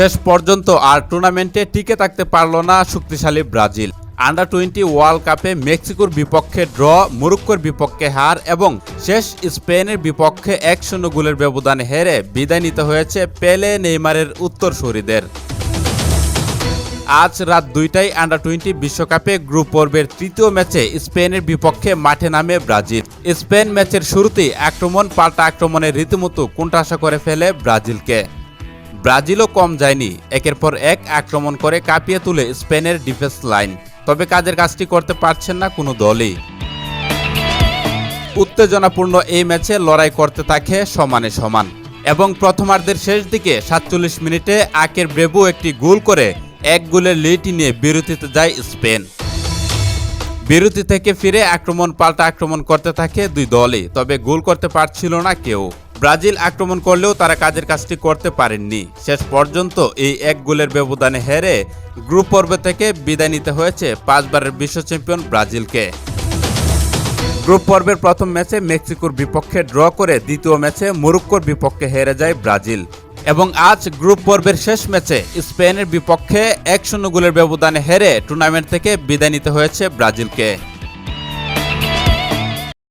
শেষ পর্যন্ত আর টুর্নামেন্টে টিকে থাকতে পারল না শক্তিশালী ব্রাজিল। আন্ডার টোয়েন্টি ওয়ার্ল্ড কাপে মেক্সিকোর বিপক্ষে ড্র, মরক্কোর বিপক্ষে হার এবং শেষ স্পেনের বিপক্ষে এক শূন্য গোলের ব্যবধানে হেরে বিদায় নিতে হয়েছে পেলে, নেইমারের উত্তরসূরিদের। আজ রাত দুইটায় আন্ডার টোয়েন্টি বিশ্বকাপে গ্রুপ পর্বের তৃতীয় ম্যাচে স্পেনের বিপক্ষে মাঠে নামে ব্রাজিল। স্পেন ম্যাচের শুরুতেই আক্রমণ, পাল্টা আক্রমণে রীতিমতো কোণঠাসা করে ফেলে ব্রাজিলকে। ব্রাজিলও কম যায়নি। একের পর এক আক্রমণ করে কাঁপিয়ে তুলে স্পেনের ডিফেন্স লাইন। তবে কাজের কাজটি করতে পারছেন না কোনো দলই। উত্তেজনাপূর্ণ এই ম্যাচে লড়াই করতে থাকে সমানে সমান। এবং প্রথমার্ধের শেষ দিকে সাতচল্লিশ মিনিটে আকের ব্রেবু একটি গোল করে এক গোলের লিডটি নিয়ে বিরতিতে যায় স্পেন। বিরতি থেকে ফিরে আক্রমণ পাল্টা আক্রমণ করতে থাকে দুই দলই, তবে গোল করতে পারছিল না কেউ। ব্রাজিল আক্রমণ করলেও তারা কাজের কাজটি করতে পারেননি। শেষ পর্যন্ত এই এক গোলের ব্যবধানে হেরে গ্রুপ পর্ব থেকে বিদায় নিতে হয়েছে পাঁচবারের বিশ্ব চ্যাম্পিয়ন ব্রাজিলকে। গ্রুপ পর্বের প্রথম ম্যাচে মেক্সিকোর বিপক্ষে ড্র করে দ্বিতীয় ম্যাচে মরক্কোর বিপক্ষে হেরে যায় ব্রাজিল। এবং আজ গ্রুপ পর্বের শেষ ম্যাচে স্পেনের বিপক্ষে এক শূন্য গোলের ব্যবধানে হেরে টুর্নামেন্ট থেকে বিদায় নিতে হয়েছে ব্রাজিলকে।